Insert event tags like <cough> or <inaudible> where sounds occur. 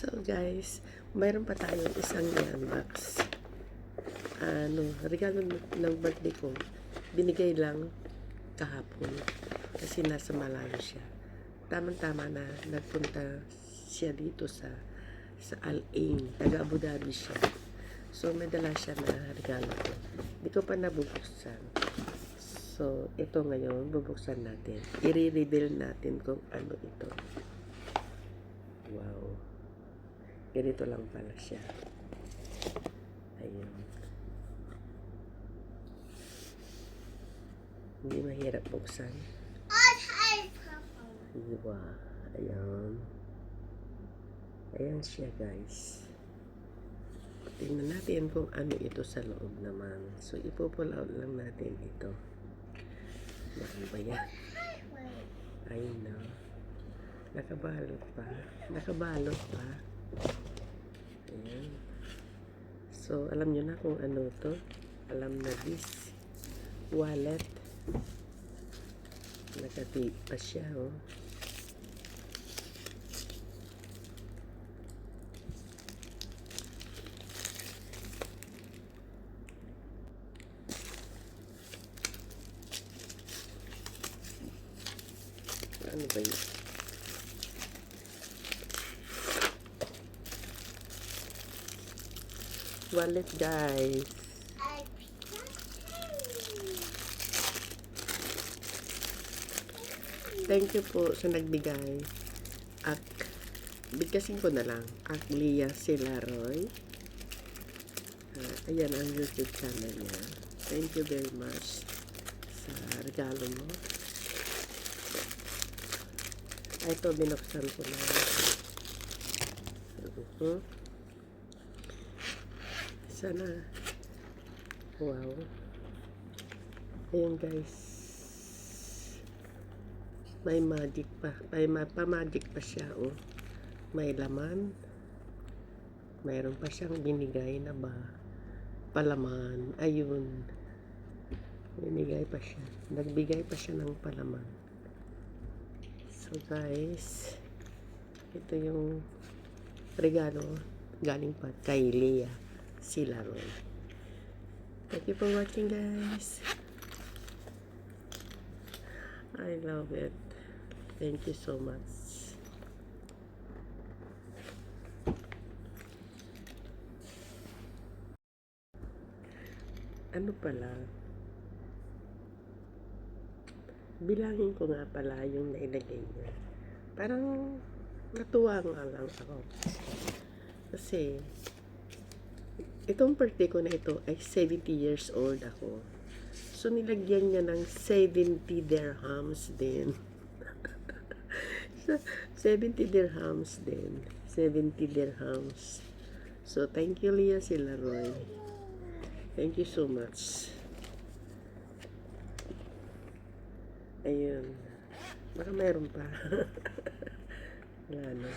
So guys, mayroon pa tayong isang box. Ano, regalo ng birthday ko. Binigay lang kahapon kasi nasa malayo siya. Tamang-tama na nagpunta siya dito sa sa Al Ain, taga Abu Dhabi siya. So may dala siya na regalo ko. Hindi ko pa nabubuksan. So ito ngayon, bubuksan natin. I-reveal natin kung ano ito. Wow. Ganito lang pala siya. Ayun. Hindi mahirap buksan. Diba? Ayan. Ayan siya guys. Tingnan natin kung ano ito sa loob naman. So, ipupull out lang natin ito. Ano ba yan? Ayun na. Nakabalot pa. Nakabalot pa. Ayan. So, alam nyo na kung ano to. Alam na this. Wallet. Nakati pa siya, oh. Ano ba yun? Wallet, guys. Thank you po sa nagbigay. At bigkasin ko na lang. At Lia Silaroy. Uh, ayan ang YouTube channel niya. Thank you very much sa regalo mo. Ay, ito, binuksan ko na. Sana. Wow. Ayun, guys. May magic pa. May ma pa-magic pa siya, oh. May laman. Mayroon pa siyang binigay na ba? Palaman. Ayun. Binigay pa siya. Nagbigay pa siya ng palaman. So, guys. Ito yung regalo galing pa kay Leah Silaroy. Thank you for watching, guys. I love it. Thank you so much. Ano pala? Bilangin ko nga pala yung nailagay niya. Parang natuwa nga lang ako. Kasi, itong birthday ko na ito ay 70 years old ako. So, nilagyan niya ng 70 dirhams din. <laughs> 70 dirhams din. 70 dirhams. So, thank you, Leah Silaroy. Thank you so much. Ayun. Baka mayroon pa. <laughs> Wala na.